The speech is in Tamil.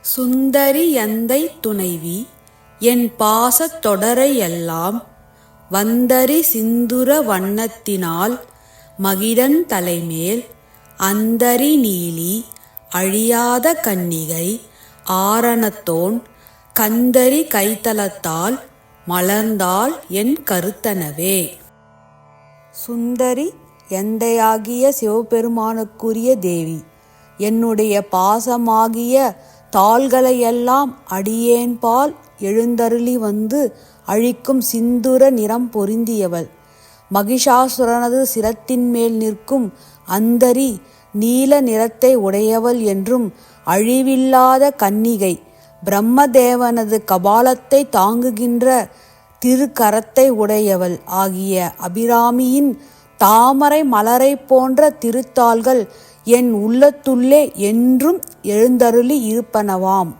சுந்தரி எந்தை துணைவி என் பாசத் தொடரையெல்லாம் வந்தரி சிந்துர வண்ணத்தினால் மகிடன் தலைமேல் அந்தரி நீலி அழியாத கன்னிகை ஆரணத்தோன் கந்தரி கைத்தலத்தால் மலர்ந்தாள் என் கருத்தனவே. சுந்தரி எந்தையாகிய சிவபெருமானுக்குரிய தேவி என்னுடைய பாசமாகிய தாள்களையெல்லாம் அடியேன்பால் எழுந்தருளி வந்து அழிக்கும் சிந்துர நிறம் பொருந்தியவள். மகிஷாசுரனது சிரத்தின் மேல் நிற்கும் அந்தரி நீல நிறத்தை உடையவள் என்றும் அழிவில்லாத கன்னிகை பிரம்மதேவனது கபாலத்தை தாங்குகின்ற திருக்கரத்தை உடையவள் ஆகிய அபிராமியின் தாமரை மலரைப் போன்ற திருத்தாள்கள் என் உள்ளத்துள்ளே என்றும் எழுந்தருளி இருப்பனவாம்.